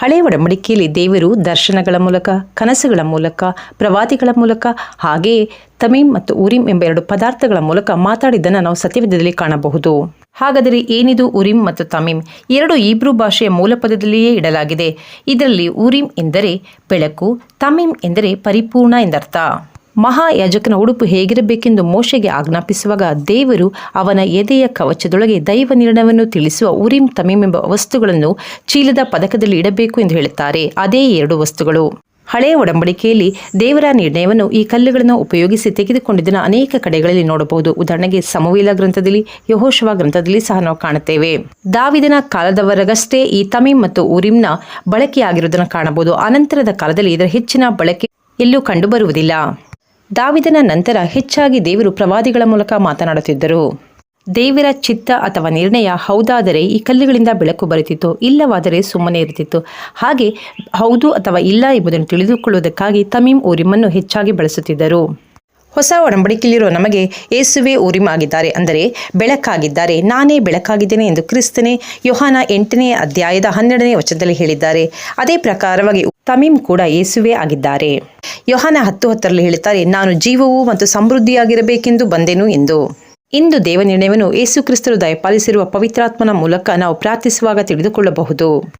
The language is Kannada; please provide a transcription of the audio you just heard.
ಹಳೆಯ ಒಡಂಬಡಿಕೆಯಲ್ಲಿ ದೇವರು ದರ್ಶನಗಳ ಮೂಲಕ, ಕನಸುಗಳ ಮೂಲಕ, ಪ್ರವಾದಿಗಳ ಮೂಲಕ ಹಾಗೆಯೇ ತಮೀಮ್ ಮತ್ತು ಉರಿಮ್ ಎಂಬ ಎರಡು ಪದಾರ್ಥಗಳ ಮೂಲಕ ಮಾತಾಡಿದ್ದನ್ನು ನಾವು ಸತ್ಯವಿಧದಲ್ಲಿ ಕಾಣಬಹುದು. ಹಾಗಾದರೆ ಏನಿದು ಉರಿಮ್ ಮತ್ತು ತಮೀಮ್? ಎರಡು ಈಬ್ರೂ ಭಾಷೆಯ ಮೂಲ ಪದದಲ್ಲಿಯೇ ಇಡಲಾಗಿದೆ. ಇದರಲ್ಲಿ ಉರಿಮ್ ಎಂದರೆ ಬೆಳಕು, ತಮೀಮ್ ಎಂದರೆ ಪರಿಪೂರ್ಣ ಎಂದರ್ಥ. ಮಹಾಯಾಜಕನ ಉಡುಪು ಹೇಗಿರಬೇಕೆಂದು ಮೋಶೆಗೆ ಆಜ್ಞಾಪಿಸುವಾಗ ದೇವರು ಅವನ ಎದೆಯ ಕವಚದೊಳಗೆ ದೈವ ನಿರ್ಣಯವನ್ನು ತಿಳಿಸುವ ಉರಿಂ ತಮೀಮ್ ಎಂಬ ವಸ್ತುಗಳನ್ನು ಚೀಲದ ಪದಕದಲ್ಲಿ ಇಡಬೇಕು ಎಂದು ಹೇಳುತ್ತಾರೆ. ಅದೇ ಎರಡು ವಸ್ತುಗಳು. ಹಳೆಯ ಒಡಂಬಡಿಕೆಯಲ್ಲಿ ದೇವರ ನಿರ್ಣಯವನ್ನು ಈ ಕಲ್ಲುಗಳನ್ನು ಉಪಯೋಗಿಸಿ ತೆಗೆದುಕೊಂಡಿದ್ದನ್ನು ಅನೇಕ ಕಡೆಗಳಲ್ಲಿ ನೋಡಬಹುದು. ಉದಾಹರಣೆಗೆ ಸಮವೀಲ ಗ್ರಂಥದಲ್ಲಿ, ಯಹೋಶವ ಗ್ರಂಥದಲ್ಲಿ ಸಹ ನಾವು ಕಾಣುತ್ತೇವೆ. ದಾವಿದನ ಕಾಲದವರೆಗಷ್ಟೇ ಈ ತಮೀಮ್ ಮತ್ತು ಉರಿಮ್ನ ಬಳಕೆಯಾಗಿರುವುದನ್ನು ಕಾಣಬಹುದು. ಅನಂತರದ ಕಾಲದಲ್ಲಿ ಇದರ ಹೆಚ್ಚಿನ ಬಳಕೆ ಎಲ್ಲೂ ಕಂಡುಬರುವುದಿಲ್ಲ. ದಾವಿದನ ನಂತರ ಹೆಚ್ಚಾಗಿ ದೇವರು ಪ್ರವಾದಿಗಳ ಮೂಲಕ ಮಾತನಾಡುತ್ತಿದ್ದರು. ದೇವರ ಚಿತ್ತ ಅಥವಾ ನಿರ್ಣಯ ಹೌದಾದರೆ ಈ ಕಲ್ಲುಗಳಿಂದ ಬೆಳಕು ಬರುತ್ತಿತ್ತು, ಇಲ್ಲವಾದರೆ ಸುಮ್ಮನೆ ಇರುತ್ತಿತ್ತು. ಹಾಗೆ ಹೌದು ಅಥವಾ ಇಲ್ಲ ಎಂಬುದನ್ನು ತಿಳಿದುಕೊಳ್ಳುವುದಕ್ಕಾಗಿ ತಮೀಮ್ ಊರಿಮನ್ನು ಹೆಚ್ಚಾಗಿ ಬಳಸುತ್ತಿದ್ದರು. ಹೊಸ ಒಡಂಬಡಿಕೆಯಲ್ಲಿರುವ ನಮಗೆ ಏಸುವೆ ಊರಿಮ್ ಆಗಿದ್ದಾರೆ ಅಂದರೆ ಬೆಳಕಾಗಿದ್ದಾರೆ. ನಾನೇ ಬೆಳಕಾಗಿದ್ದೇನೆ ಎಂದು ಕ್ರಿಸ್ತನೇ ಯೋಹಾನ ಎಂಟನೇ ಅಧ್ಯಾಯದ ಹನ್ನೆರಡನೇ ವಚನದಲ್ಲಿ ಹೇಳಿದ್ದಾರೆ. ಅದೇ ಪ್ರಕಾರವಾಗಿ ತಮೀಮ್ ಕೂಡ ಯೇಸುವೆ ಆಗಿದ್ದಾರೆ. ಯೋಹಾನ ಹತ್ತು ಹತ್ತರಲ್ಲಿ ಹೇಳುತ್ತಾರೆ, ನಾನು ಜೀವವು ಮತ್ತು ಸಮೃದ್ಧಿಯಾಗಿರಬೇಕೆಂದು ಬಂದೆನು ಎಂದು. ಇಂದು ದೇವ ನಿರ್ಣಯವನ್ನು ಯೇಸು ಕ್ರಿಸ್ತರು ದಯಪಾಲಿಸಿರುವ ಪವಿತ್ರಾತ್ಮನ ಮೂಲಕ ನಾವು ಪ್ರಾರ್ಥಿಸುವಾಗ ತಿಳಿದುಕೊಳ್ಳಬಹುದು.